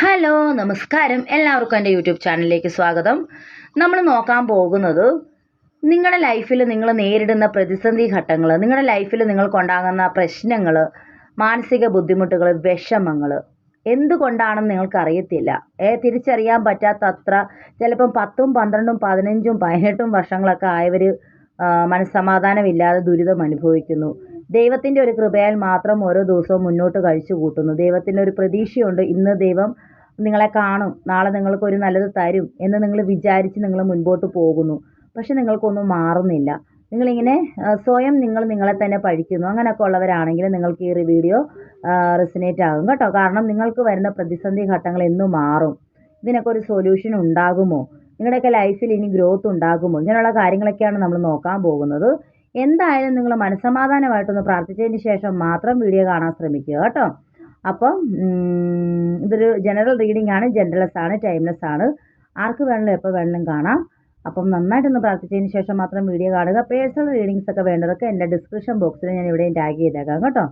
Hello നമസ്കാരം. എല്ലാവർക്കും എന്റെ യൂട്യൂബ് ചാനലിലേക്ക് സ്വാഗതം. നമ്മൾ നോക്കാൻ പോകുന്നത് നിങ്ങളുടെ ലൈഫിൽ നിങ്ങൾ നേരിടുന്ന പ്രതിസന്ധി ഘട്ടങ്ങൾ നിങ്ങളുടെ ലൈഫിൽ നിങ്ങൾക്കുണ്ടാകുന്ന പ്രശ്നങ്ങൾ മാനസിക ബുദ്ധിമുട്ടുകൾ വിഷമങ്ങൾ. എന്തുകൊണ്ടാണെന്ന് നിങ്ങൾക്കറിയത്തില്ല. ഏ തിരിച്ചറിയാൻ പറ്റാത്തത്ര ചിലപ്പം പത്തും പന്ത്രണ്ടും പതിനഞ്ചും പതിനെട്ടും വർഷങ്ങളൊക്കെ ആയവർ മനസ്സമാധാനമില്ലാതെ ദുരിതം അനുഭവിക്കുന്നു ദൈവത്തിന്റെ ഒരു കൃപയാൽ മാത്രം ഓരോ ദിവസവും മുന്നോട്ട് കഴിച്ചു കൂട്ടുന്നു. ദൈവത്തിന്റെ ഒരു പ്രതീക്ഷയുണ്ട്. ഇന്ന് ദൈവം നിങ്ങളെ കാണും. നാളെ നിങ്ങൾക്ക് ഒരു നല്ലത് തരും എന്ന് നിങ്ങൾ വിചാരിച്ച് നിങ്ങൾ മുൻപോട്ട് പോകുന്നു. പക്ഷെ നിങ്ങൾക്കൊന്നും മാറുന്നില്ല. നിങ്ങളിങ്ങനെ സ്വയം നിങ്ങൾ നിങ്ങളെ തന്നെ പഴിക്കുന്നു അങ്ങനെയൊക്കെ ഉള്ളവരാണെങ്കിൽ നിങ്ങൾക്ക് ഈ വീഡിയോ റെസിനേറ്റ് ആകും കേട്ടോ. കാരണം നിങ്ങൾക്ക് വരുന്ന പ്രതിസന്ധി ഘട്ടങ്ങൾ എന്നും മാറും. ഇതിനൊക്കെ ഒരു സൊല്യൂഷൻ ഉണ്ടാകുമോ? നിങ്ങളുടെയൊക്കെ ലൈഫിൽ ഇനി ഗ്രോത്ത് ഉണ്ടാകുമോ? ഇങ്ങനെയുള്ള കാര്യങ്ങളൊക്കെയാണ് നമ്മൾ നോക്കാൻ പോകുന്നത്. എന്തായാലും നിങ്ങൾ മനസ്സമാധാനമായിട്ടൊന്ന് പ്രാർത്ഥിച്ചതിന് ശേഷം മാത്രം വീഡിയോ കാണാൻ ശ്രമിക്കുക കേട്ടോ. അപ്പം ഇതൊരു ജനറൽ റീഡിംഗ് ആണ് ജനറൽസ് ആണ് ടൈംലെസ് ആണ്. ആർക്ക് വേണമെങ്കിലും എപ്പോൾ വേണമെങ്കിലും കാണാം. അപ്പം നന്നായിട്ടൊന്ന് പ്രാർത്ഥിച്ചതിന് ശേഷം മാത്രം വീഡിയോ കാണുക. പേഴ്സണൽ റീഡിങ്സ് ഒക്കെ വേണ്ടതൊക്കെ എന്റെ ഡിസ്ക്രിപ്ഷൻ ബോക്സിൽ ഞാൻ ഇവിടെയും ടാഗ് ചെയ്തേക്കാം കേട്ടോ.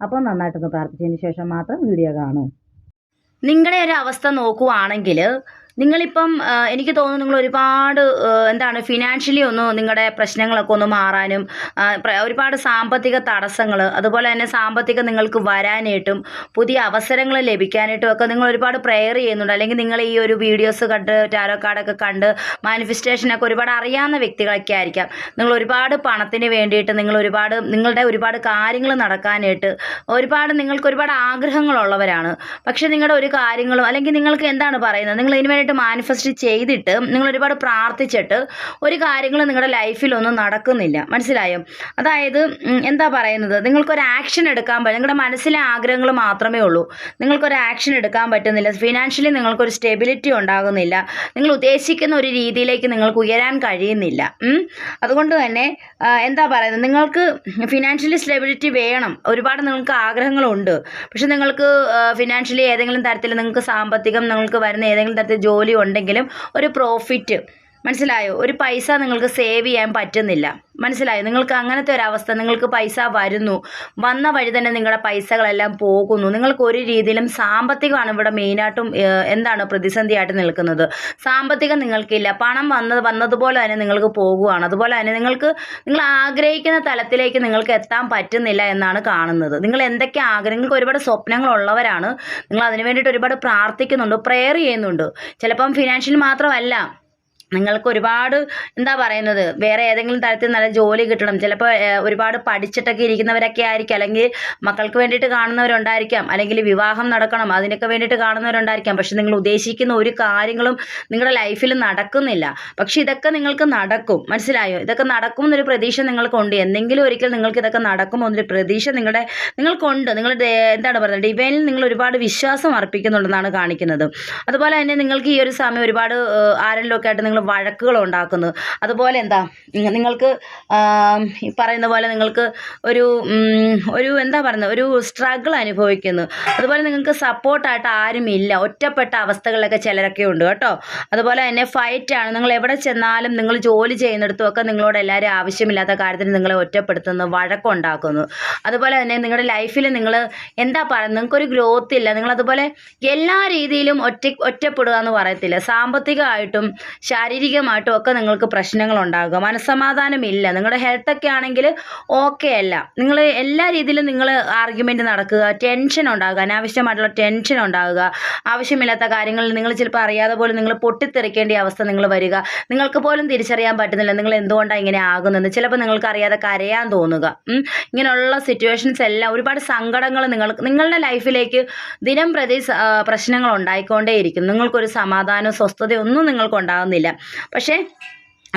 അപ്പം നന്നായിട്ടൊന്ന് പ്രാർത്ഥിച്ചതിന് ശേഷം മാത്രം വീഡിയോ കാണൂ. നിങ്ങളുടെ ഒരു അവസ്ഥ നോക്കുവാണെങ്കിൽ നിങ്ങളിപ്പം എനിക്ക് തോന്നുന്നു നിങ്ങൾ ഒരുപാട് എന്താണ് ഫിനാൻഷ്യലി ഒന്ന് നിങ്ങളുടെ പ്രശ്നങ്ങളൊക്കെ ഒന്ന് മാറാനും ഒരുപാട് സാമ്പത്തിക തടസ്സങ്ങൾ അതുപോലെ തന്നെ സാമ്പത്തിക നിങ്ങൾക്ക് വരാനായിട്ടും പുതിയ അവസരങ്ങൾ ലഭിക്കാനായിട്ടും ഒക്കെ നിങ്ങൾ ഒരുപാട് പ്രെയർ ചെയ്യുന്നുണ്ട്. അല്ലെങ്കിൽ നിങ്ങൾ ഈ ഒരു വീഡിയോസ് കണ്ട് ടാരോ കാർഡൊക്കെ കണ്ട് മാനിഫെസ്റ്റേഷനൊക്കെ ഒരുപാട് അറിയാവുന്ന വ്യക്തികളൊക്കെ ആയിരിക്കാം. നിങ്ങൾ ഒരുപാട് പണത്തിന് വേണ്ടിയിട്ട് നിങ്ങൾ ഒരുപാട് നിങ്ങളുടെ ഒരുപാട് കാര്യങ്ങൾ നടക്കാനായിട്ട് ഒരുപാട് നിങ്ങൾക്ക് ഒരുപാട് ആഗ്രഹങ്ങളുള്ളവരാണ്. പക്ഷേ നിങ്ങളുടെ ഒരു കാര്യങ്ങളും അല്ലെങ്കിൽ നിങ്ങൾക്ക് എന്താണ് പറയുന്നത്? നിങ്ങൾ ഇതിന് വേണ്ടിയിട്ട് മാനിഫെസ്റ്റ് ചെയ്തിട്ട് നിങ്ങൾ ഒരുപാട് പ്രാർത്ഥിച്ചിട്ട് ഒരു കാര്യങ്ങളും നിങ്ങളുടെ ലൈഫിലൊന്നും നടക്കുന്നില്ല. മനസ്സിലായോ? അതായത് എന്താ പറയുന്നത്? നിങ്ങൾക്കൊരു ആക്ഷൻ എടുക്കാൻ പറ്റും നിങ്ങളുടെ മനസ്സിലെ ആഗ്രഹങ്ങൾ മാത്രമേ ഉള്ളൂ. നിങ്ങൾക്കൊരു ആക്ഷൻ എടുക്കാൻ പറ്റുന്നില്ല. ഫിനാൻഷ്യലി നിങ്ങൾക്കൊരു സ്റ്റെബിലിറ്റി ഉണ്ടാകുന്നില്ല. നിങ്ങൾ ഉദ്ദേശിക്കുന്ന ഒരു രീതിയിലേക്ക് നിങ്ങൾക്ക് ഉയരാൻ കഴിയുന്നില്ല. അതുകൊണ്ട് തന്നെ എന്താ പറയുന്നത്? നിങ്ങൾക്ക് ഫിനാൻഷ്യലി സ്റ്റെബിലിറ്റി വേണം. ഒരുപാട് നിങ്ങൾക്ക് ആഗ്രഹങ്ങളുണ്ട്. പക്ഷെ നിങ്ങൾക്ക് ഫിനാൻഷ്യലി ഏതെങ്കിലും തരത്തിൽ നിങ്ങൾക്ക് സാമ്പത്തികം നിങ്ങൾക്ക് വരുന്ന ഏതെങ്കിലും തരത്തിൽ ജോലി ഉണ്ടെങ്കിലും ഒരു പ്രോഫിറ്റ് മനസ്സിലായോ? ഒരു പൈസ നിങ്ങൾക്ക് സേവ് ചെയ്യാൻ പറ്റുന്നില്ല. മനസ്സിലായോ? നിങ്ങൾക്ക് അങ്ങനത്തെ ഒരു അവസ്ഥ. നിങ്ങൾക്ക് പൈസ വരുന്നു. വന്ന വഴി തന്നെ നിങ്ങളുടെ പൈസകളെല്ലാം പോകുന്നു. നിങ്ങൾക്ക് ഒരു രീതിയിലും സാമ്പത്തികമാണ് ഇവിടെ മെയിനായിട്ടും എന്താണ് പ്രതിസന്ധിയായിട്ട് നിൽക്കുന്നത്. സാമ്പത്തികം നിങ്ങൾക്കില്ല. പണം വന്നത് വന്നതുപോലെ തന്നെ നിങ്ങൾക്ക് പോകുകയാണ് അതുപോലെ തന്നെ നിങ്ങൾക്ക് നിങ്ങൾ ആഗ്രഹിക്കുന്ന തലത്തിലേക്ക് നിങ്ങൾക്ക് എത്താൻ പറ്റുന്നില്ല എന്നാണ് കാണുന്നത്. നിങ്ങൾ എന്തൊക്കെ ആഗ്രഹം നിങ്ങൾക്ക് ഒരുപാട് സ്വപ്നങ്ങളുള്ളവരാണ്. നിങ്ങൾ അതിനു വേണ്ടിയിട്ട് ഒരുപാട് പ്രാർത്ഥിക്കുന്നുണ്ട് പ്രെയർ ചെയ്യുന്നുണ്ട്. ചിലപ്പം ഫിനാൻഷ്യൽ മാത്രമല്ല. നിങ്ങൾക്ക് ഒരുപാട് എന്താ പറയുന്നത് വേറെ ഏതെങ്കിലും തരത്തിൽ നല്ല ജോലി കിട്ടണം. ചിലപ്പോൾ ഒരുപാട് പഠിച്ചിട്ടൊക്കെ ഇരിക്കുന്നവരൊക്കെ ആയിരിക്കും. അല്ലെങ്കിൽ മക്കൾക്ക് വേണ്ടിയിട്ട് കാണുന്നവരുണ്ടായിരിക്കാം. അല്ലെങ്കിൽ വിവാഹം നടക്കണം അതിനൊക്കെ വേണ്ടിയിട്ട് കാണുന്നവരുണ്ടായിരിക്കാം. പക്ഷെ നിങ്ങൾ ഉദ്ദേശിക്കുന്ന ഒരു കാര്യങ്ങളും നിങ്ങളുടെ ലൈഫിൽ നടക്കുന്നില്ല. പക്ഷെ ഇതൊക്കെ നിങ്ങൾക്ക് നടക്കും. മനസ്സിലായോ? ഇതൊക്കെ നടക്കും എന്നൊരു പ്രതീക്ഷ നിങ്ങൾക്കുണ്ട്. എന്തെങ്കിലും ഒരിക്കൽ നിങ്ങൾക്ക് ഇതൊക്കെ നടക്കുമോ എന്നൊരു പ്രതീക്ഷ നിങ്ങളുടെ നിങ്ങൾക്കുണ്ട്. നിങ്ങൾ എന്താണ് പറയുന്നത്? ഡിവൈനിൽ നിങ്ങൾ ഒരുപാട് വിശ്വാസം അർപ്പിക്കുന്നുണ്ടെന്നാണ് കാണിക്കുന്നത്. അതുപോലെ തന്നെ നിങ്ങൾക്ക് ഈ ഒരു സമയം ഒരുപാട് ആരെങ്കിലും ഒക്കെ ആയിട്ട് നിങ്ങൾ വഴക്കുകൾ ഉണ്ടാക്കുന്നത് അതുപോലെ എന്താ നിങ്ങൾക്ക് പറയുന്ന പോലെ നിങ്ങൾക്ക് ഒരു ഒരു എന്താ പറയുന്നത് ഒരു സ്ട്രഗിൾ അനുഭവിക്കുന്നു. അതുപോലെ നിങ്ങൾക്ക് സപ്പോർട്ടായിട്ട് ആരും ഇല്ല. ഒറ്റപ്പെട്ട അവസ്ഥകളിലൊക്കെ ചിലരൊക്കെ ഉണ്ട് കേട്ടോ. അതുപോലെ തന്നെ ഫൈറ്റ് ആണ്. നിങ്ങൾ എവിടെ ചെന്നാലും നിങ്ങൾ ജോലി ചെയ്യുന്നിടത്തും ഒക്കെ നിങ്ങളോട് എല്ലാവരും ആവശ്യമില്ലാത്ത കാര്യത്തിന് നിങ്ങളെ ഒറ്റപ്പെടുത്തുന്നു വഴക്കുണ്ടാക്കുന്നു. അതുപോലെ തന്നെ നിങ്ങളുടെ ലൈഫിൽ നിങ്ങൾ എന്താ പറയുന്നത് നിങ്ങൾക്കൊരു ഗ്രോത്ത് ഇല്ല. നിങ്ങൾ അതുപോലെ എല്ലാ രീതിയിലും ഒറ്റ ഒറ്റപ്പെടുക എന്ന് പറയത്തില്ല. സാമ്പത്തികമായിട്ടും ശാരീരികമായിട്ടും ഒക്കെ നിങ്ങൾക്ക് പ്രശ്നങ്ങൾ ഉണ്ടാകുക മനസ്സമാധാനമില്ല. നിങ്ങളുടെ ഹെൽത്തൊക്കെ ആണെങ്കിൽ ഓക്കെ അല്ല. നിങ്ങൾ എല്ലാ രീതിയിലും നിങ്ങൾ ആർഗ്യുമെന്റ് നടക്കുക. ടെൻഷൻ ഉണ്ടാകുക. അനാവശ്യമായിട്ടുള്ള ടെൻഷൻ ഉണ്ടാകുക. ആവശ്യമില്ലാത്ത കാര്യങ്ങളിൽ നിങ്ങൾ ചിലപ്പോൾ അറിയാതെ പോലും നിങ്ങൾ പൊട്ടിത്തെറിക്കേണ്ട അവസ്ഥ നിങ്ങൾ വരിക. നിങ്ങൾക്ക് പോലും തിരിച്ചറിയാൻ പറ്റുന്നില്ല നിങ്ങൾ എന്തുകൊണ്ടാണ് ഇങ്ങനെ ആകുന്നത് ചിലപ്പോൾ നിങ്ങൾക്ക് അറിയാതെ കരയാൻ തോന്നുക. ഇങ്ങനെയുള്ള സിറ്റുവേഷൻസ് എല്ലാം ഒരുപാട് സങ്കടങ്ങൾ നിങ്ങൾ നിങ്ങളുടെ ലൈഫിലേക്ക് ദിനം പ്രതി പ്രശ്നങ്ങൾ ഉണ്ടായിക്കൊണ്ടേയിരിക്കും. നിങ്ങൾക്കൊരു സമാധാനവും സ്വസ്ഥതയൊന്നും നിങ്ങൾക്ക് ഉണ്ടാകുന്നില്ല പക്ഷേ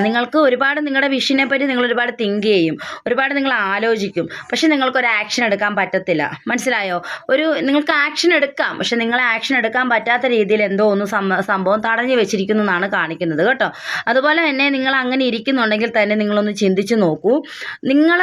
നിങ്ങൾക്ക് ഒരുപാട് നിങ്ങളുടെ വിഷിനെ പറ്റി നിങ്ങൾ ഒരുപാട് തിങ്ക് ചെയ്യും. ഒരുപാട് നിങ്ങൾ ആലോചിക്കും. പക്ഷെ നിങ്ങൾക്കൊരു ആക്ഷൻ എടുക്കാൻ പറ്റത്തില്ല. മനസ്സിലായോ? ഒരു നിങ്ങൾക്ക് ആക്ഷൻ എടുക്കാം. പക്ഷെ നിങ്ങൾ ആക്ഷൻ എടുക്കാൻ പറ്റാത്ത രീതിയിൽ എന്തോ ഒന്ന് സംഭവം തടഞ്ഞു വെച്ചിരിക്കുന്നു എന്നാണ് കാണിക്കുന്നത് കേട്ടോ. അതുപോലെ തന്നെ നിങ്ങൾ അങ്ങനെ ഇരിക്കുന്നുണ്ടെങ്കിൽ തന്നെ നിങ്ങളൊന്ന് ചിന്തിച്ച് നോക്കൂ. നിങ്ങൾ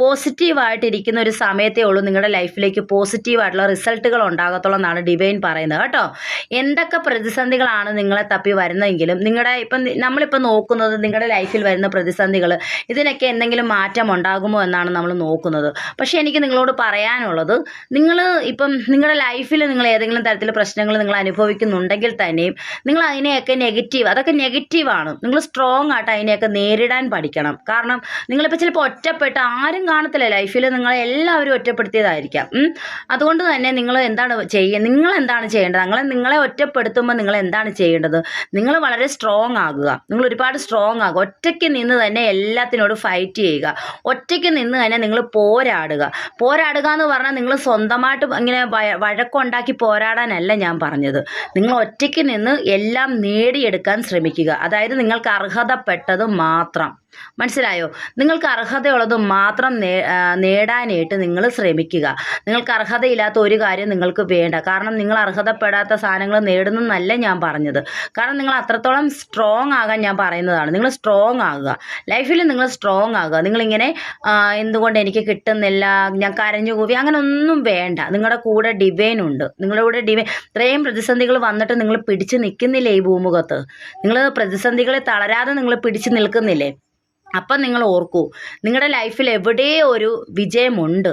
പോസിറ്റീവായിട്ട് ഇരിക്കുന്ന ഒരു സമയത്തേ ഉള്ളൂ നിങ്ങളുടെ ലൈഫിലേക്ക് പോസിറ്റീവായിട്ടുള്ള റിസൾട്ടുകൾ ഉണ്ടാകത്തുള്ളൂ എന്നാണ് ഡിവൈൻ പറയുന്നത് കേട്ടോ. എന്തൊക്കെ പ്രതിസന്ധികളാണ് നിങ്ങളെ തപ്പി വരുന്നതെങ്കിലും നിങ്ങളുടെ ഇപ്പം നമ്മളിപ്പോൾ നോക്കുന്നത് നോക്കുന്നത് നിങ്ങളുടെ ലൈഫിൽ വരുന്ന പ്രതിസന്ധികൾ ഇതിനൊക്കെ എന്തെങ്കിലും മാറ്റം ഉണ്ടാകുമോ എന്നാണ് നമ്മൾ നോക്കുന്നത്. പക്ഷേ എനിക്ക് നിങ്ങളോട് പറയാനുള്ളത് നിങ്ങൾ ഇപ്പം നിങ്ങളുടെ ലൈഫിൽ നിങ്ങൾ ഏതെങ്കിലും തരത്തിൽ പ്രശ്നങ്ങൾ നിങ്ങൾ അനുഭവിക്കുന്നുണ്ടെങ്കിൽ തന്നെയും നിങ്ങൾ അതിനെയൊക്കെ നെഗറ്റീവ് അതൊക്കെ നെഗറ്റീവാണ് നിങ്ങൾ സ്ട്രോങ് ആയിട്ട് അതിനെയൊക്കെ നേരിടാൻ പഠിക്കണം. കാരണം നിങ്ങളിപ്പോൾ ചിലപ്പോൾ ഒറ്റപ്പെട്ട് ആരും കാണത്തില്ല ലൈഫിൽ. നിങ്ങളെ എല്ലാവരും ഒറ്റപ്പെടുത്തിയതായിരിക്കാം. അതുകൊണ്ട് തന്നെ നിങ്ങൾ എന്താണ് ചെയ്യുക നിങ്ങൾ എന്താണ് ചെയ്യേണ്ടത്? നിങ്ങളെ നിങ്ങളെ ഒറ്റപ്പെടുത്തുമ്പോൾ നിങ്ങൾ എന്താണ് ചെയ്യേണ്ടത്? നിങ്ങൾ വളരെ സ്ട്രോങ് ആകുക. നിങ്ങൾ ഒരുപാട് സ്ട്രോങ് ആകുക. ഒറ്റയ്ക്ക് നിന്ന് തന്നെ എല്ലാത്തിനോടും ഫൈറ്റ് ചെയ്യുക. ഒറ്റയ്ക്ക് നിന്ന് തന്നെ നിങ്ങൾ പോരാടുക. പോരാടുക എന്ന് പറഞ്ഞാൽ നിങ്ങൾ സ്വന്തമായിട്ട് ഇങ്ങനെ വഴക്കുണ്ടാക്കി പോരാടാനല്ല ഞാൻ പറഞ്ഞത്. നിങ്ങൾ ഒറ്റയ്ക്ക് നിന്ന് എല്ലാം നേടിയെടുക്കാൻ ശ്രമിക്കുക. അതായത് നിങ്ങൾക്ക് അർഹതപ്പെട്ടത് മാത്രം. മനസ്സിലായോ? നിങ്ങൾക്ക് അർഹതയുള്ളത് മാത്രം നേടാനായിട്ട് നിങ്ങൾ ശ്രമിക്കുക. നിങ്ങൾക്ക് അർഹതയില്ലാത്ത ഒരു കാര്യം നിങ്ങൾക്ക് വേണ്ട. കാരണം നിങ്ങൾ അർഹതപ്പെടാത്ത സാധനങ്ങൾ നേടുന്നതെന്നല്ല ഞാൻ പറഞ്ഞത്. കാരണം നിങ്ങൾ അത്രത്തോളം സ്ട്രോങ് ആകാൻ ഞാൻ പറയുന്നതാണ്. നിങ്ങൾ സ്ട്രോങ് ആകുക. ലൈഫിൽ നിങ്ങൾ സ്ട്രോങ് ആകുക. നിങ്ങളിങ്ങനെ എന്തുകൊണ്ട് എനിക്ക് കിട്ടുന്നില്ല ഞാൻ കരഞ്ഞു കൂവി അങ്ങനെ ഒന്നും വേണ്ട. നിങ്ങളുടെ കൂടെ ഡിവൈൻ ഉണ്ട്. നിങ്ങളുടെ കൂടെ ഡിവൈൻ ഇത്രയും പ്രതിസന്ധികൾ വന്നിട്ട് നിങ്ങൾ പിടിച്ചു നിൽക്കുന്നില്ലേ ഈ ഭൂമുഖത്ത്? നിങ്ങൾ പ്രതിസന്ധികളെ തളരാതെ നിങ്ങൾ പിടിച്ചു നിൽക്കുന്നില്ലേ? അപ്പം നിങ്ങൾ ഓർക്കൂ നിങ്ങളുടെ ലൈഫിൽ എവിടെയോ ഒരു വിജയമുണ്ട്.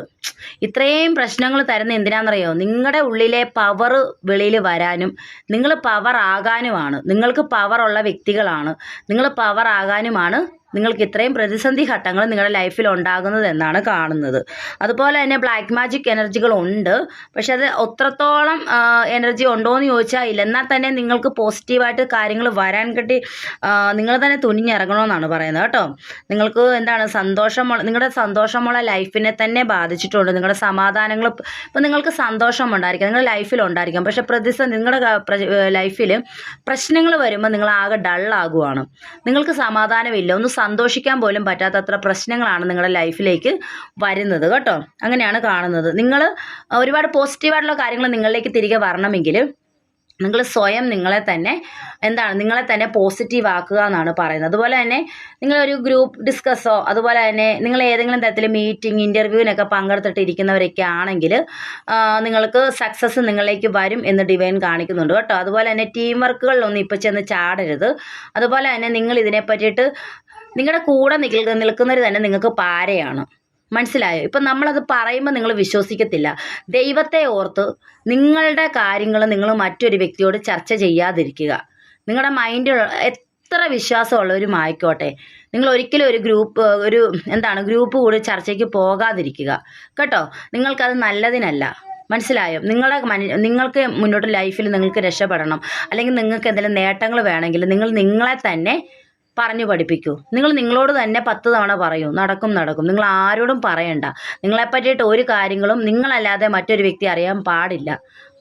ഇത്രയും പ്രശ്നങ്ങൾ തരുന്ന എന്തിനാണെന്നറിയോ നിങ്ങളുടെ ഉള്ളിലെ പവർ വെളിയിൽ വരാനും നിങ്ങൾ പവർ ആകാനുമാണ്. നിങ്ങൾക്ക് പവറുള്ള വ്യക്തികളാണ്. നിങ്ങൾ പവർ ആകാനുമാണ് നിങ്ങൾക്ക് ഇത്രയും പ്രതിസന്ധി ഘട്ടങ്ങൾ നിങ്ങളുടെ ലൈഫിൽ ഉണ്ടാകുന്നത് എന്നാണ് കാണുന്നത്. അതുപോലെ തന്നെ ബ്ലാക്ക് മാജിക് എനർജികൾ ഉണ്ട്. പക്ഷെ അത് അത്രത്തോളം എനർജി ഉണ്ടോ എന്ന് ചോദിച്ചാൽ ഇല്ല. എന്നാൽ തന്നെ നിങ്ങൾക്ക് പോസിറ്റീവായിട്ട് കാര്യങ്ങൾ വരാൻ കിട്ടി നിങ്ങൾ തന്നെ തുനിഞ്ഞിറങ്ങണമെന്നാണ് പറയുന്നത് കേട്ടോ. നിങ്ങൾക്ക് എന്താണ് സന്തോഷമുള്ള നിങ്ങളുടെ സന്തോഷമുള്ള ലൈഫിനെ തന്നെ ബാധിച്ചിട്ടുണ്ട്. നിങ്ങളുടെ സമാധാനങ്ങൾ ഇപ്പം നിങ്ങൾക്ക് സന്തോഷം ഉണ്ടായിരിക്കും. നിങ്ങളുടെ ലൈഫിൽ ഉണ്ടായിരിക്കാം. പക്ഷേ പ്രതിസന്ധി നിങ്ങളുടെ ലൈഫിൽ പ്രശ്നങ്ങൾ വരുമ്പോൾ നിങ്ങൾ ആകെ ഡള്ളാകുവാണ് നിങ്ങൾക്ക് സമാധാനമില്ല. ഒന്ന് സന്തോഷിക്കാൻ പോലും പറ്റാത്തത്ര പ്രശ്നങ്ങളാണ് നിങ്ങളുടെ ലൈഫിലേക്ക് വരുന്നത് കേട്ടോ. അങ്ങനെയാണ് കാണുന്നത്. നിങ്ങൾ ഒരുപാട് പോസിറ്റീവായിട്ടുള്ള കാര്യങ്ങൾ നിങ്ങളിലേക്ക് തിരികെ വരണമെങ്കിൽ നിങ്ങൾ സ്വയം നിങ്ങളെ തന്നെ എന്താണ് നിങ്ങളെ തന്നെ പോസിറ്റീവ് ആക്കുക എന്നാണ് പറയുന്നത്. അതുപോലെ തന്നെ നിങ്ങളൊരു ഗ്രൂപ്പ് ഡിസ്കസോ അതുപോലെ തന്നെ നിങ്ങൾ ഏതെങ്കിലും തരത്തിൽ മീറ്റിംഗ് ഇന്റർവ്യൂവിനൊക്കെ പങ്കെടുത്തിട്ട് ഇരിക്കുന്നവരൊക്കെ ആണെങ്കിൽ നിങ്ങൾക്ക് സക്സസ് നിങ്ങളിലേക്ക് വരും എന്ന് ഡിവൈൻ കാണിക്കുന്നുണ്ട് കേട്ടോ. അതുപോലെ തന്നെ ടീം വർക്കുകളിലൊന്നും ഇപ്പോൾ ചെന്ന് ചാടരുത്. അതുപോലെ തന്നെ നിങ്ങൾ ഇതിനെ പറ്റിയിട്ട് നിങ്ങളുടെ കൂടെ നിൽക്കുന്ന നിൽക്കുന്നവർ തന്നെ നിങ്ങൾക്ക് പാരയാണ്. മനസ്സിലായോ? ഇപ്പം നമ്മളത് പറയുമ്പോൾ നിങ്ങൾ വിശ്വസിക്കത്തില്ല. ദൈവത്തെ ഓർത്ത് നിങ്ങളുടെ കാര്യങ്ങൾ നിങ്ങൾ മറ്റൊരു വ്യക്തിയോട് ചർച്ച ചെയ്യാതിരിക്കുക. നിങ്ങളുടെ മൈൻഡ് എത്ര വിശ്വാസമുള്ളവരും ആയിക്കോട്ടെ. നിങ്ങൾ ഒരിക്കലും ഒരു ഗ്രൂപ്പ് ഒരു എന്താണ് ഗ്രൂപ്പ് കൂടി ചർച്ചയ്ക്ക് പോകാതിരിക്കുക. കേട്ടോ? നിങ്ങൾക്കത് നല്ലതിനല്ല. മനസ്സിലായോ? നിങ്ങളെ മന നിങ്ങൾക്ക് മുന്നോട്ട് ലൈഫിൽ നിങ്ങൾക്ക് രക്ഷപ്പെടണം. അല്ലെങ്കിൽ നിങ്ങൾക്ക് എന്തെങ്കിലും നേട്ടങ്ങൾ വേണമെങ്കിൽ നിങ്ങൾ നിങ്ങളെ തന്നെ പറഞ്ഞു പഠിപ്പിക്കൂ. നിങ്ങൾ നിങ്ങളോട് തന്നെ പത്ത് തവണ പറയൂ. നടക്കും നടക്കും. നിങ്ങൾ ആരോടും പറയണ്ട. നിങ്ങളെ പറ്റിയിട്ട് ഒരു കാര്യങ്ങളും നിങ്ങളല്ലാതെ മറ്റൊരു വ്യക്തി അറിയാൻ പാടില്ല.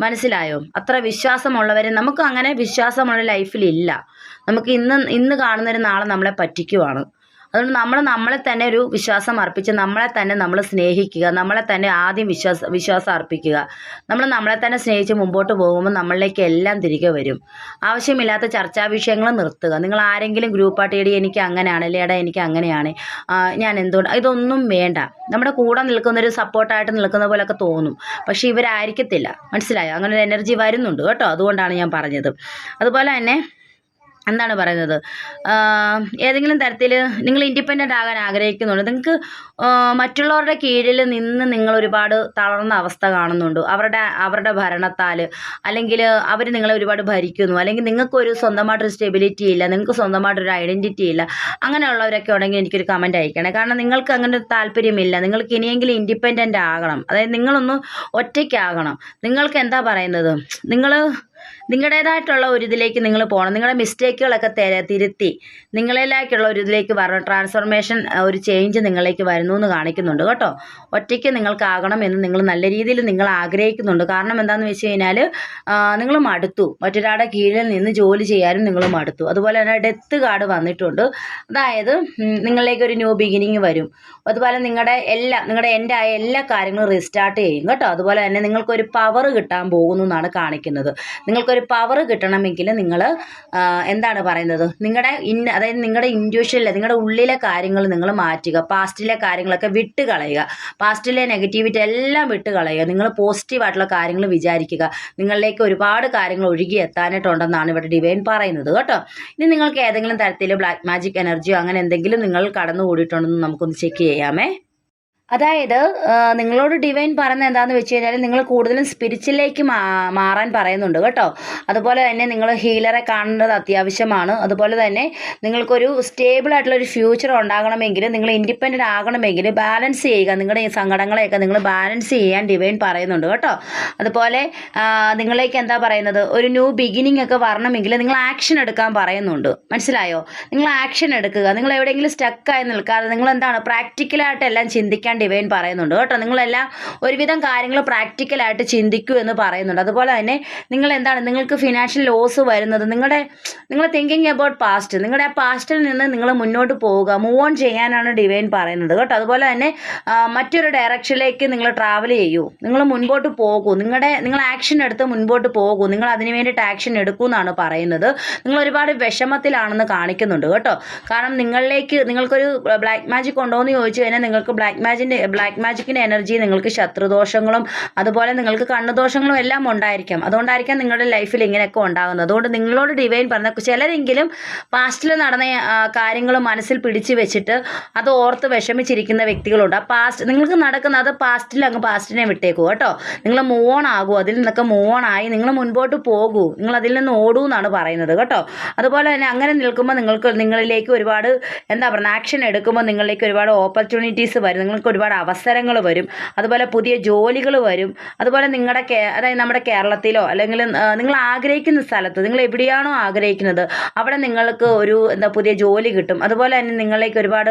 മനസ്സിലായോ? അത്ര വിശ്വാസമുള്ളവരെ നമുക്ക് അങ്ങനെ വിശ്വാസമുള്ള ലൈഫിലില്ല നമുക്ക് ഇന്ന് ഇന്ന് കാണുന്നൊരു നാളെ നമ്മളെ പറ്റിക്കുവാണ്. അതുകൊണ്ട് നമ്മൾ നമ്മളെ തന്നെ ഒരു വിശ്വാസം അർപ്പിച്ച് നമ്മളെ തന്നെ നമ്മൾ സ്നേഹിക്കുക നമ്മളെ തന്നെ ആദ്യം വിശ്വാസ വിശ്വാസം അർപ്പിക്കുക. നമ്മൾ നമ്മളെ തന്നെ സ്നേഹിച്ച് മുമ്പോട്ട് പോകുമ്പോൾ നമ്മളിലേക്ക് എല്ലാം തിരികെ വരും. ആവശ്യമില്ലാത്ത ചർച്ചാ വിഷയങ്ങൾ നിർത്തുക. നിങ്ങൾ ആരെങ്കിലും ഗ്രൂപ്പായിട്ട് എടി എനിക്ക് അങ്ങനെയാണ് അല്ലേ എടാ എനിക്ക് അങ്ങനെയാണ് ഞാൻ എന്തുകൊണ്ട് ഇതൊന്നും വേണ്ട. നമ്മുടെ കൂടെ നിൽക്കുന്നൊരു സപ്പോർട്ടായിട്ട് നിൽക്കുന്ന പോലെയൊക്കെ തോന്നും. പക്ഷേ ഇവരായിരിക്കത്തില്ല. മനസ്സിലായോ? അങ്ങനെ ഒരു എനർജി വരുന്നുണ്ട് കേട്ടോ. അതുകൊണ്ടാണ് ഞാൻ പറഞ്ഞത്. അതുപോലെ തന്നെ എന്താണ് പറയുന്നത്? ഏതെങ്കിലും തരത്തിൽ നിങ്ങൾ ഇൻഡിപെൻഡന്റ് ആകാൻ ആഗ്രഹിക്കുന്നുണ്ട്. നിങ്ങൾക്ക് മറ്റുള്ളവരുടെ കീഴിൽ നിന്ന് നിങ്ങൾ ഒരുപാട് തളർന്ന അവസ്ഥ കാണുന്നുണ്ട്. അവരുടെ അവരുടെ ഭരണത്താൽ അല്ലെങ്കിൽ അവർ നിങ്ങളെ ഒരുപാട് ഭരിക്കുന്നു. അല്ലെങ്കിൽ നിങ്ങൾക്കൊരു സ്വന്തമായിട്ടൊരു സ്റ്റെബിലിറ്റി ഇല്ല. നിങ്ങൾക്ക് സ്വന്തമായിട്ടൊരു ഐഡന്റിറ്റി ഇല്ല. അങ്ങനെയുള്ളവരൊക്കെ ഉണ്ടെങ്കിൽ എനിക്കൊരു കമന്റ് അയക്കണേ. കാരണം നിങ്ങൾക്ക് അങ്ങനെ ഒരു താല്പര്യമില്ല. നിങ്ങൾക്ക് ഇനിയെങ്കിലും ഇൻഡിപെൻഡന്റ് ആകണം. അതായത് നിങ്ങളൊന്ന് ഒറ്റയ്ക്കാകണം. നിങ്ങൾക്ക് എന്താ പറയുന്നത്? നിങ്ങൾ നിങ്ങളുടേതായിട്ടുള്ള ഒരു ഇതിലേക്ക് നിങ്ങൾ പോകണം. നിങ്ങളുടെ മിസ്റ്റേക്കുകളൊക്കെ തിരുത്തി നിങ്ങളിലേക്കുള്ള ഒരു ഇതിലേക്ക് വരണം. ട്രാൻസ്ഫോർമേഷൻ ഒരു ചേഞ്ച് നിങ്ങളിലേക്ക് വരുന്നു എന്ന് കാണിക്കുന്നുണ്ട് കേട്ടോ. ഒറ്റയ്ക്ക് നിങ്ങൾക്കാകണം എന്ന് നിങ്ങൾ നല്ല രീതിയിൽ നിങ്ങൾ ആഗ്രഹിക്കുന്നുണ്ട്. കാരണം എന്താണെന്ന് വെച്ച് കഴിഞ്ഞാൽ നിങ്ങൾ മടുത്തു. മറ്റൊരാളുടെ കീഴിൽ നിന്ന് ജോലി ചെയ്യാനും നിങ്ങൾ മടുത്തു. അതുപോലെ തന്നെ ഡെത്ത് കാർഡ് വന്നിട്ടുണ്ട്. അതായത് നിങ്ങളിലേക്ക് ഒരു ന്യൂ ബിഗിനിങ് വരും. അതുപോലെ നിങ്ങളുടെ എല്ലാ നിങ്ങളുടെ എന്റെ ആയ എല്ലാ കാര്യങ്ങളും റീസ്റ്റാർട്ട് ചെയ്യും കേട്ടോ. അതുപോലെ തന്നെ നിങ്ങൾക്കൊരു പവർ കിട്ടാൻ പോകുന്നു എന്നാണ് കാണിക്കുന്നത്. നിങ്ങൾക്കൊരു നിങ്ങൾക്കൊരു പവർ കിട്ടണമെങ്കിൽ നിങ്ങൾ എന്താണ് പറയുന്നത്? നിങ്ങളുടെ ഇൻ അതായത് നിങ്ങളുടെ ഇൻഡ്യൂഷനിലെ നിങ്ങളുടെ ഉള്ളിലെ കാര്യങ്ങൾ നിങ്ങൾ മാറ്റുക പാസ്റ്റിലെ കാര്യങ്ങളൊക്കെ വിട്ട് കളയുക പാസ്റ്റിലെ നെഗറ്റിവിറ്റി എല്ലാം വിട്ട് കളയുക നിങ്ങൾ പോസിറ്റീവായിട്ടുള്ള കാര്യങ്ങൾ വിചാരിക്കുക നിങ്ങളിലേക്ക് ഒരുപാട് കാര്യങ്ങൾ ഒഴുകി എത്താനായിട്ടുണ്ടെന്നാണ് ഇവിടെ ഡിവൈൻ പറയുന്നത് കേട്ടോ. ഇനി നിങ്ങൾക്ക് ഏതെങ്കിലും തരത്തിൽ ബ്ലാക്ക് മാജിക് എനർജിയോ അങ്ങനെ എന്തെങ്കിലും നിങ്ങൾ കടന്നു കൂടിയിട്ടുണ്ടെന്ന് നമുക്കൊന്ന് ചെക്ക് ചെയ്യാമേ. അതായത് നിങ്ങളോട് ഡിവൈൻ പറയുന്നത് എന്താണെന്ന് വെച്ച് കഴിഞ്ഞാൽ നിങ്ങൾ കൂടുതലും സ്പിരിച്വലിലേക്ക് മാറാൻ പറയുന്നുണ്ട് കേട്ടോ. അതുപോലെ തന്നെ നിങ്ങൾ ഹീലറെ കാണേണ്ടത് അത്യാവശ്യമാണ്. അതുപോലെ തന്നെ നിങ്ങൾക്കൊരു സ്റ്റേബിൾ ആയിട്ടുള്ള ഒരു ഫ്യൂച്ചർ ഉണ്ടാകണമെങ്കിൽ നിങ്ങൾ ഇൻഡിപെൻഡന്റ് ആകണമെങ്കിൽ ബാലൻസ് ചെയ്യുക. നിങ്ങളുടെ ഈ സങ്കടങ്ങളെയൊക്കെ നിങ്ങൾ ബാലൻസ് ചെയ്യാൻ ഡിവൈൻ പറയുന്നുണ്ട് കേട്ടോ. അതുപോലെ നിങ്ങളേക്ക് എന്താ പറയുന്നത്? ഒരു ന്യൂ ബിഗിനിങ് ഒക്കെ വരണമെങ്കിൽ നിങ്ങൾ ആക്ഷൻ എടുക്കാൻ പറയുന്നുണ്ട്. മനസ്സിലായോ? നിങ്ങൾ ആക്ഷൻ എടുക്കുക. നിങ്ങൾ എവിടെയെങ്കിലും സ്റ്റക്കായി നിൽക്കാതെ നിങ്ങൾ എന്താണ് പ്രാക്ടിക്കലായിട്ട് എല്ലാം ചിന്തിക്കാൻ ഡിവൈൻ പറയുന്നുണ്ട്. കേട്ടോ നിങ്ങളെല്ലാം ഒരുവിധം കാര്യങ്ങൾ പ്രാക്ടിക്കലായിട്ട് ചിന്തിക്കൂ എന്ന് പറയുന്നുണ്ട്. അതുപോലെ തന്നെ നിങ്ങൾ എന്താണ് നിങ്ങൾക്ക് ഫിനാൻഷ്യൽ ലോസ് വരുന്നത് നിങ്ങളുടെ നിങ്ങൾ തിങ്കിങ് അബൌട്ട് പാസ്റ്റ് നിങ്ങളുടെ ആ പാസ്റ്റിൽ നിന്ന് നിങ്ങൾ മുന്നോട്ട് പോവുക മൂവ് ഓൺ ചെയ്യാനാണ് ഡിവൈൻ പറയുന്നത്. കേട്ടോ അതുപോലെ തന്നെ മറ്റൊരു ഡയറക്ഷനിലേക്ക് നിങ്ങൾ ട്രാവൽ ചെയ്യൂ. നിങ്ങൾ മുൻപോട്ട് പോകൂ. നിങ്ങളുടെ നിങ്ങൾ ആക്ഷൻ എടുത്ത് മുൻപോട്ട് പോകൂ. നിങ്ങൾ അതിന് വേണ്ടിയിട്ട് ആക്ഷൻ എടുക്കൂ എന്നാണ് പറയുന്നത്. നിങ്ങൾ ഒരുപാട് വിഷമത്തിലാണെന്ന് കാണിക്കുന്നുണ്ട്. കേട്ടോ കാരണം നിങ്ങളിലേക്ക് നിങ്ങൾക്കൊരു ബ്ലാക്ക് മാജിക് ഉണ്ടോ എന്ന് ചോദിച്ചു കഴിഞ്ഞാൽ നിങ്ങൾക്ക് ബ്ലാക്ക് മാജിന്റെ ബ്ലാക്ക് മാജിക്കിന്റെ എനർജി നിങ്ങൾക്ക് ശത്രുദോഷങ്ങളും അതുപോലെ നിങ്ങൾക്ക് കണ്ണുദോഷങ്ങളും എല്ലാം ഉണ്ടായിരിക്കാം. അതുകൊണ്ടായിരിക്കാം നിങ്ങളുടെ ലൈഫിൽ ഇങ്ങനെയൊക്കെ ഉണ്ടാകുന്നത്. അതുകൊണ്ട് നിങ്ങളോട് ഡിവൈൻ പറഞ്ഞ ചിലരെങ്കിലും പാസ്റ്റിൽ നടന്ന കാര്യങ്ങൾ മനസ്സിൽ പിടിച്ചു വെച്ചിട്ട് അത് ഓർത്ത് വിഷമിച്ചിരിക്കുന്ന വ്യക്തികളുണ്ട്. ആ പാസ്റ്റ് നിങ്ങൾക്ക് നടക്കുന്ന അത് പാസ്റ്റിൽ അങ്ങ് പാസ്റ്റിനെ വിട്ടേക്കൂ കേട്ടോ. നിങ്ങൾ മൂവ് ഓൺ ആകൂ. അതിൽ നിന്നൊക്കെ മൂവ് ഓൺ ആയി നിങ്ങൾ മുൻപോട്ട് പോകൂ. നിങ്ങൾ അതിൽ നിന്ന് ഓടൂ എന്നാണ് പറയുന്നത് കേട്ടോ. അതുപോലെ തന്നെ അങ്ങനെ നിൽക്കുമ്പോൾ നിങ്ങൾക്ക് നിങ്ങളിലേക്ക് ഒരുപാട് എന്താ പറയുക ആക്ഷൻ എടുക്കുമ്പോൾ നിങ്ങളിലേക്ക് ഒരുപാട് ഓപ്പർച്യൂണിറ്റീസ് വരും. നിങ്ങൾക്ക് ഒരുപാട് അവസരങ്ങൾ വരും. അതുപോലെ പുതിയ ജോലികൾ വരും. അതുപോലെ നിങ്ങളുടെ കേ അതായത് നമ്മുടെ കേരളത്തിലോ അല്ലെങ്കിൽ നിങ്ങൾ ആഗ്രഹിക്കുന്ന സ്ഥലത്ത് നിങ്ങൾ എവിടെയാണോ ആഗ്രഹിക്കുന്നത് അവിടെ നിങ്ങൾക്ക് ഒരു എന്താ പുതിയ ജോലി കിട്ടും. അതുപോലെ തന്നെ നിങ്ങളിലേക്ക് ഒരുപാട്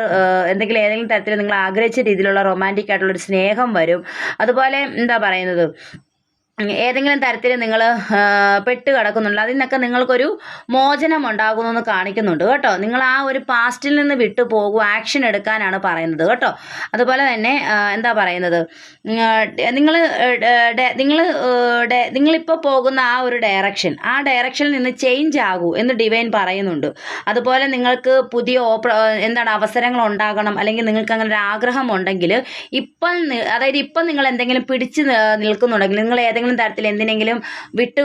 എന്തെങ്കിലും ഏതെങ്കിലും തരത്തിൽ നിങ്ങൾ ആഗ്രഹിച്ച രീതിയിലുള്ള റൊമാന്റിക് ആയിട്ടുള്ള ഒരു സ്നേഹം വരും. അതുപോലെ എന്താ പറയുന്നത്? ഏതെങ്കിലും തരത്തിൽ നിങ്ങൾ പെട്ട് കിടക്കുന്നുണ്ട്. നിന്നൊക്കെ നിങ്ങൾക്കൊരു മോചനം ഉണ്ടാകുന്നു എന്ന് കാണിക്കുന്നുണ്ട് കേട്ടോ. നിങ്ങൾ ആ ഒരു പാസ്റ്റിൽ നിന്ന് വിട്ടു പോകൂ ആക്ഷൻ എടുക്കാനാണ് പറയുന്നത് കേട്ടോ. അതുപോലെ തന്നെ എന്താ പറയുന്നത്? നിങ്ങൾ നിങ്ങൾ നിങ്ങളിപ്പോൾ പോകുന്ന ആ ഒരു ഡയറക്ഷൻ ആ ഡയറക്ഷനിൽ നിന്ന് ചേഞ്ച് ആകൂ എന്ന് ഡിവൈൻ പറയുന്നുണ്ട്. അതുപോലെ നിങ്ങൾക്ക് പുതിയ ഓപ്പ എന്താണ് അവസരങ്ങൾ ഉണ്ടാകണം അല്ലെങ്കിൽ നിങ്ങൾക്ക് അങ്ങനെ ഒരു ആഗ്രഹം ഉണ്ടെങ്കിൽ ഇപ്പം അതായത് ഇപ്പം നിങ്ങൾ എന്തെങ്കിലും പിടിച്ച് നിൽക്കുന്നുണ്ടെങ്കിൽ നിങ്ങൾ ഏതെങ്കിലും തരത്തിൽ എന്തിനെങ്കിലും വിട്ടു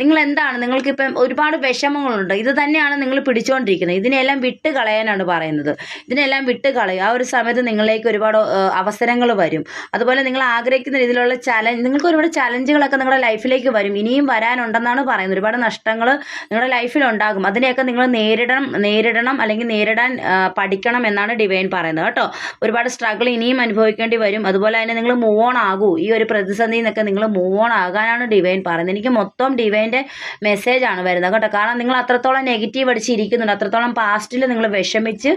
നിങ്ങൾ എന്താണ് നിങ്ങൾക്ക് ഇപ്പം ഒരുപാട് വിഷമങ്ങളുണ്ട്. ഇത് തന്നെയാണ് നിങ്ങൾ പിടിച്ചുകൊണ്ടിരിക്കുന്നത് ഇതിനെല്ലാം വിട്ട് കളയാനാണ് പറയുന്നത്. ഇതിനെല്ലാം വിട്ട് കളയും. ആ ഒരു സമയത്ത് നിങ്ങളിലേക്ക് ഒരുപാട് അവസരങ്ങൾ വരും. അതുപോലെ നിങ്ങൾ ആഗ്രഹിക്കുന്ന രീതിയിലുള്ള ചലഞ്ച് നിങ്ങൾക്ക് ഒരുപാട് ചലഞ്ചുകളൊക്കെ നിങ്ങളുടെ ലൈഫിലേക്ക് വരും. ഇനിയും വരാനുണ്ടെന്നാണ് പറയുന്നത്. ഒരുപാട് നഷ്ടങ്ങൾ നിങ്ങളുടെ ലൈഫിൽ ഉണ്ടാകും അതിനെയൊക്കെ നിങ്ങൾ നേരിടണം നേരിടണം അല്ലെങ്കിൽ നേരിടാൻ പഠിക്കണം എന്നാണ് ഡിവൈൻ പറയുന്നത് കേട്ടോ. ഒരുപാട് സ്ട്രഗിൾ ഇനിയും അനുഭവിക്കേണ്ടി വരും. അതുപോലെ തന്നെ നിങ്ങൾ മൂവ് ഓൺ ആകൂ. ഈ ഒരു പ്രതിസന്ധിയിൽ നിന്നൊക്കെ നിങ്ങൾ മൂവ് ഓൺ ആകാനാണ് ഡിവൈൻ പറയുന്നത്. എനിക്ക് മൊത്തം ഡിവൈന്റെ മെസ്സേജ് ആണ് വരുന്നത് കേട്ടോ. കാരണം നിങ്ങൾ അത്രത്തോളം നെഗറ്റീവ് അടിച്ച് ഇരിക്കുന്നുണ്ട്. അത്രത്തോളം പാസ്റ്റിൽ നിങ്ങൾ വിഷമിച്ച്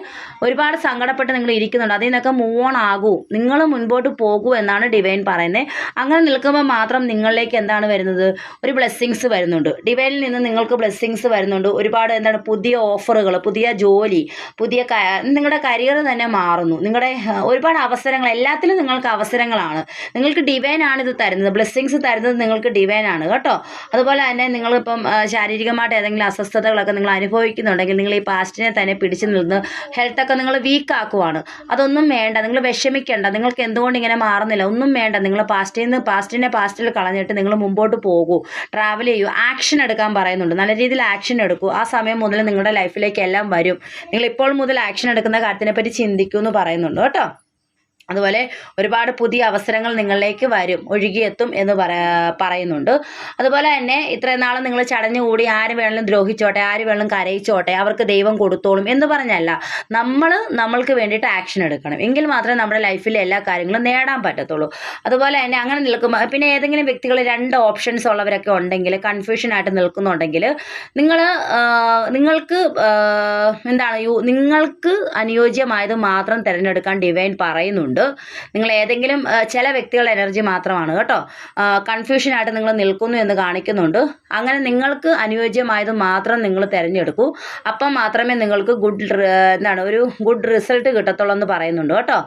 ഒരുപാട് സങ്കടപ്പെട്ട് നിങ്ങൾ ഇരിക്കുന്നുണ്ട്. അതിൽ നിന്നൊക്കെ മൂവ് ഓൺ ആകൂ. നിങ്ങൾ മുൻപോട്ട് പോകൂ എന്നാണ് ഡിവൈൻ പറയുന്നത്. അങ്ങനെ നിൽക്കുമ്പോൾ മാത്രം നിങ്ങളിലേക്ക് എന്താണ് വരുന്നത്? ഒരു ബ്ലെസ്സിങ്സ് വരുന്നുണ്ട്. ഡിവൈനിൽ നിന്ന് നിങ്ങൾക്ക് ബ്ലെസ്സിങ്സ് വരുന്നുണ്ട്. ഒരുപാട് എന്താണ് പുതിയ ഓഫറുകൾ പുതിയ ജോലി പുതിയ നിങ്ങളുടെ കരിയർ തന്നെ മാറുന്നു. നിങ്ങളുടെ ഒരുപാട് അവസരങ്ങൾ എല്ലാത്തിലും നിങ്ങൾക്ക് അവസരങ്ങളാണ്. നിങ്ങൾക്ക് ഡിവൈൻ ആണ് ഇത് തരുന്നത്. ബ്ലെസ്സിങ്സ് തരുന്നത് നിങ്ങൾക്ക് ഡിവൈൻ ആണ് കേട്ടോ? അതുപോലെ തന്നെ നിങ്ങളിപ്പം ശാരീരികമായിട്ട് ഏതെങ്കിലും അസ്വസ്ഥതകളൊക്കെ നിങ്ങൾ അനുഭവിക്കുന്നുണ്ടെങ്കിൽ നിങ്ങൾ ഈ പാസ്റ്റിനെ തന്നെ പിടിച്ചു നിന്ന് ഹെൽത്തൊക്കെ നിങ്ങൾ വീക്ക് ആക്കുവാണ്. അതൊന്നും വേണ്ട നിങ്ങൾ വിഷമിക്കേണ്ട നിങ്ങൾക്ക് എന്തുകൊണ്ട് ഇങ്ങനെ മാറുന്നില്ല? ഒന്നും വേണ്ട നിങ്ങൾ പാസ്റ്റിൽ നിന്ന് പാസ്റ്റിനെ പാസ്റ്റിൽ കളഞ്ഞിട്ട് നിങ്ങൾ മുമ്പോട്ട് പോകൂ ട്രാവൽ ചെയ്യൂ ആക്ഷൻ എടുക്കാൻ പറയുന്നുണ്ട്. നല്ല രീതിയിൽ ആക്ഷൻ എടുക്കൂ. ആ സമയം മുതൽ നിങ്ങളുടെ ലൈഫിലേക്ക് എല്ലാം വരും. നിങ്ങൾ ഇപ്പോൾ മുതൽ ആക്ഷൻ എടുക്കുന്ന കാര്യത്തിനെ പറ്റി ചിന്തിക്കൂ എന്ന് പറയുന്നുണ്ട് കേട്ടോ? അതുപോലെ ഒരുപാട് പുതിയ അവസരങ്ങൾ നിങ്ങളിലേക്ക് വരും ഒഴുകിയെത്തും എന്ന് പറ പറയുന്നുണ്ട്. അതുപോലെ തന്നെ ഇത്രയും നാളും നിങ്ങൾ ചടഞ്ഞുകൂടി ആര് വേണമെങ്കിലും ദ്രോഹിച്ചോട്ടെ ആര് വേണമെങ്കിലും കരയിച്ചോട്ടെ അവർക്ക് ദൈവം കൊടുത്തോളും എന്ന് പറഞ്ഞല്ല. നമ്മൾ നമ്മൾക്ക് വേണ്ടിയിട്ട് ആക്ഷൻ എടുക്കണം. എങ്കിൽ മാത്രമേ നമ്മുടെ ലൈഫിലെ എല്ലാ കാര്യങ്ങളും നേടാൻ പറ്റത്തുള്ളൂ. അതുപോലെ തന്നെ അങ്ങനെ നിൽക്കുമ്പോൾ പിന്നെ ഏതെങ്കിലും വ്യക്തികൾ രണ്ട് ഓപ്ഷൻസ് ഉള്ളവരൊക്കെ ഉണ്ടെങ്കിൽ കൺഫ്യൂഷൻ ആയിട്ട് നിൽക്കുന്നുണ്ടെങ്കിൽ നിങ്ങൾ നിങ്ങൾക്ക് എന്താണ് നിങ്ങൾക്ക് അനുയോജ്യമായത് മാത്രം തിരഞ്ഞെടുക്കാൻ ഡിവൈൻ പറയുന്നുണ്ട്. നിങ്ങൾ ഏതെങ്കിലും ചില വ്യക്തികളുടെ എനർജി മാത്രമാണ് കേട്ടോ. കൺഫ്യൂഷനായിട്ട് നിങ്ങൾ നിൽക്കുന്നു എന്ന് കാണിക്കുന്നുണ്ട്. അങ്ങനെ നിങ്ങൾക്ക് അനുയോജ്യമായത് മാത്രം നിങ്ങൾ തിരഞ്ഞെടുക്കൂ. അപ്പം മാത്രമേ നിങ്ങൾക്ക് ഗുഡ് എന്താണ് ഒരു ഗുഡ് റിസൾട്ട് കിട്ടത്തുള്ളൂ എന്ന് പറയുന്നുണ്ട് കേട്ടോ.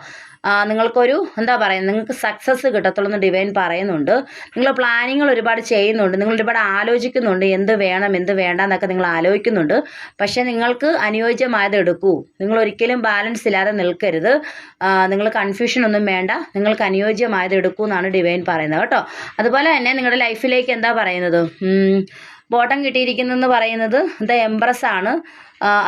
നിങ്ങൾക്കൊരു എന്താ പറയുക നിങ്ങൾക്ക് സക്സസ് കിട്ടത്തുള്ളൂ എന്ന് ഡിവൈൻ പറയുന്നുണ്ട്. നിങ്ങൾ പ്ലാനിങ്ങൾ ഒരുപാട് ചെയ്യുന്നുണ്ട്. നിങ്ങൾ ഒരുപാട് ആലോചിക്കുന്നുണ്ട്. എന്ത് വേണം എന്ത് വേണ്ട എന്നൊക്കെ നിങ്ങൾ ആലോചിക്കുന്നുണ്ട്. പക്ഷേ നിങ്ങൾക്ക് അനുയോജ്യമായത് എടുക്കൂ. നിങ്ങൾ ഒരിക്കലും ബാലൻസ് ഇല്ലാതെ നിൽക്കരുത്. നിങ്ങൾ കൺഫ്യൂഷൻ ഒന്നും വേണ്ട. നിങ്ങൾക്ക് അനുയോജ്യമായത് എടുക്കൂ എന്നാണ് ഡിവൈൻ പറയുന്നത് കേട്ടോ. അതുപോലെ തന്നെ നിങ്ങളുടെ ലൈഫിലേക്ക് എന്താ പറയുന്നത്? ബോട്ടം കിട്ടിയിരിക്കുന്നതെന്ന് പറയുന്നത് ദ എംപ്രസ് ആണ്.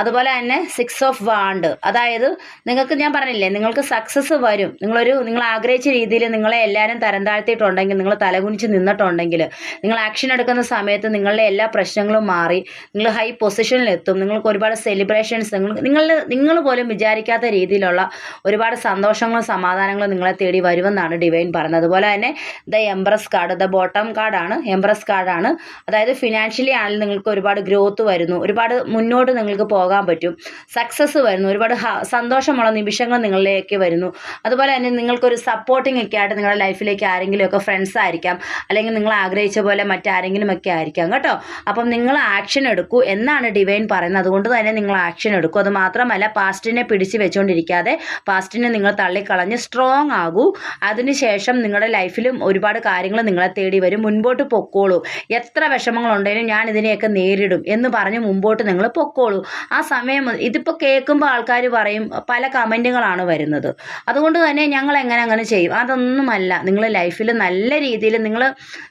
അതുപോലെ തന്നെ സിക്സ് ഓഫ് വാണ്ട് അതായത് നിങ്ങൾക്ക് ഞാൻ പറഞ്ഞില്ലേ നിങ്ങൾക്ക് സക്സസ് വരും. നിങ്ങളൊരു നിങ്ങൾ ആഗ്രഹിച്ച രീതിയിൽ നിങ്ങളെ എല്ലാവരും തരം താഴ്ത്തിയിട്ടുണ്ടെങ്കിൽ നിങ്ങൾ തലകുനിച്ച് നിന്നിട്ടുണ്ടെങ്കിൽ നിങ്ങൾ ആക്ഷൻ എടുക്കുന്ന സമയത്ത് നിങ്ങളുടെ എല്ലാ പ്രശ്നങ്ങളും മാറി നിങ്ങൾ ഹൈ പൊസിഷനിലെത്തും നിങ്ങൾക്ക് ഒരുപാട് സെലിബ്രേഷൻസ് നിങ്ങൾ നിങ്ങൾ നിങ്ങൾ പോലും വിചാരിക്കാത്ത രീതിയിലുള്ള ഒരുപാട് സന്തോഷങ്ങളും സമാധാനങ്ങളും നിങ്ങളെ തേടി വരുമെന്നാണ് ഡിവൈൻ പറഞ്ഞത് അതുപോലെ തന്നെ the embrace card the bottom കാർഡാണ് എംബ്രസ് കാർഡാണ് അതായത് ഫിനാൻഷ്യലി ആണെങ്കിൽ നിങ്ങൾക്ക് ഒരുപാട് ഗ്രോത്ത് വരുന്നു. ഒരുപാട് മുന്നോട്ട് നിങ്ങൾക്ക് പോകാൻ പറ്റും. സക്സസ് വരുന്നു. ഒരുപാട് സന്തോഷമുള്ള നിമിഷങ്ങൾ നിങ്ങളിലേക്ക് വരുന്നു. അതുപോലെ തന്നെ നിങ്ങൾക്കൊരു സപ്പോർട്ടിംഗ് ഒക്കെ ആയിട്ട് നിങ്ങളുടെ ലൈഫിലേക്ക് ആരെങ്കിലും ഒക്കെ ഫ്രണ്ട്സ് ആയിരിക്കാം. അല്ലെങ്കിൽ നിങ്ങൾ ആഗ്രഹിച്ച പോലെ മറ്റാരെങ്കിലും ഒക്കെ ആയിരിക്കാം കേട്ടോ. അപ്പം നിങ്ങൾ ആക്ഷൻ എടുക്കൂ എന്നാണ് ഡിവൈൻ പറയുന്നത്. അതുകൊണ്ട് തന്നെ നിങ്ങൾ ആക്ഷൻ എടുക്കൂ. അത് മാത്രമല്ല പാസ്റ്റിനെ പിടിച്ച് വെച്ചുകൊണ്ടിരിക്കാതെ പാസ്റ്റിനെ നിങ്ങൾ തള്ളിക്കളഞ്ഞ് സ്ട്രോങ് ആകൂ. അതിനുശേഷം നിങ്ങളുടെ ലൈഫിലും ഒരുപാട് കാര്യങ്ങൾ നിങ്ങളെ തേടി വരും. മുൻപോട്ട് പൊക്കോളൂ. എത്ര വിഷമങ്ങളുണ്ടെങ്കിലും ഞാൻ ഇതിനെയൊക്കെ നേരിടും എന്ന് പറഞ്ഞ് മുമ്പോട്ട് നിങ്ങൾ പൊക്കോളൂ. ആ സമയം ഇതിപ്പോൾ കേൾക്കുമ്പോൾ ആൾക്കാർ പറയും പല കമന്റുകളാണ് വരുന്നത്. അതുകൊണ്ട് തന്നെ ഞങ്ങൾ എങ്ങനെ അങ്ങനെ ചെയ്യും? അതൊന്നുമല്ല. നിങ്ങൾ ലൈഫിൽ നല്ല രീതിയിൽ നിങ്ങൾ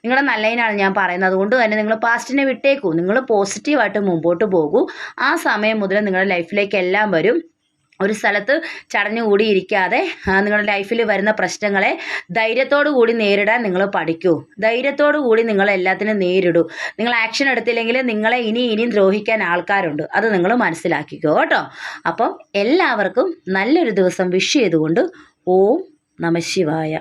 നിങ്ങളുടെ നല്ലതിനാണ് ഞാൻ പറയുന്നത്. അതുകൊണ്ട് തന്നെ നിങ്ങൾ പാസ്റ്റിനെ വിട്ടേക്കൂ. നിങ്ങൾ പോസിറ്റീവായിട്ട് മുമ്പോട്ട് പോകൂ. ആ സമയം മുതൽ നിങ്ങളുടെ ലൈഫിലേക്ക് എല്ലാം വരും. ഒരു സ്ഥലത്ത് ചടഞ്ഞുകൂടി ഇരിക്കാതെ നിങ്ങളുടെ ലൈഫിൽ വരുന്ന പ്രശ്നങ്ങളെ ധൈര്യത്തോടു കൂടി നേരിടാൻ നിങ്ങൾ പഠിക്കൂ. ധൈര്യത്തോടു കൂടി നിങ്ങൾ എല്ലാത്തിനും നേരിടൂ. നിങ്ങൾ ആക്ഷൻ എടുത്തില്ലെങ്കിൽ നിങ്ങളെ ഇനി ഇനിയും ദ്രോഹിക്കാൻ ആൾക്കാരുണ്ട്. അത് നിങ്ങൾ മനസ്സിലാക്കിക്കോ കേട്ടോ. അപ്പം എല്ലാവർക്കും നല്ലൊരു ദിവസം വിഷ് ചെയ്തുകൊണ്ട് ഓം നമ ശിവായ.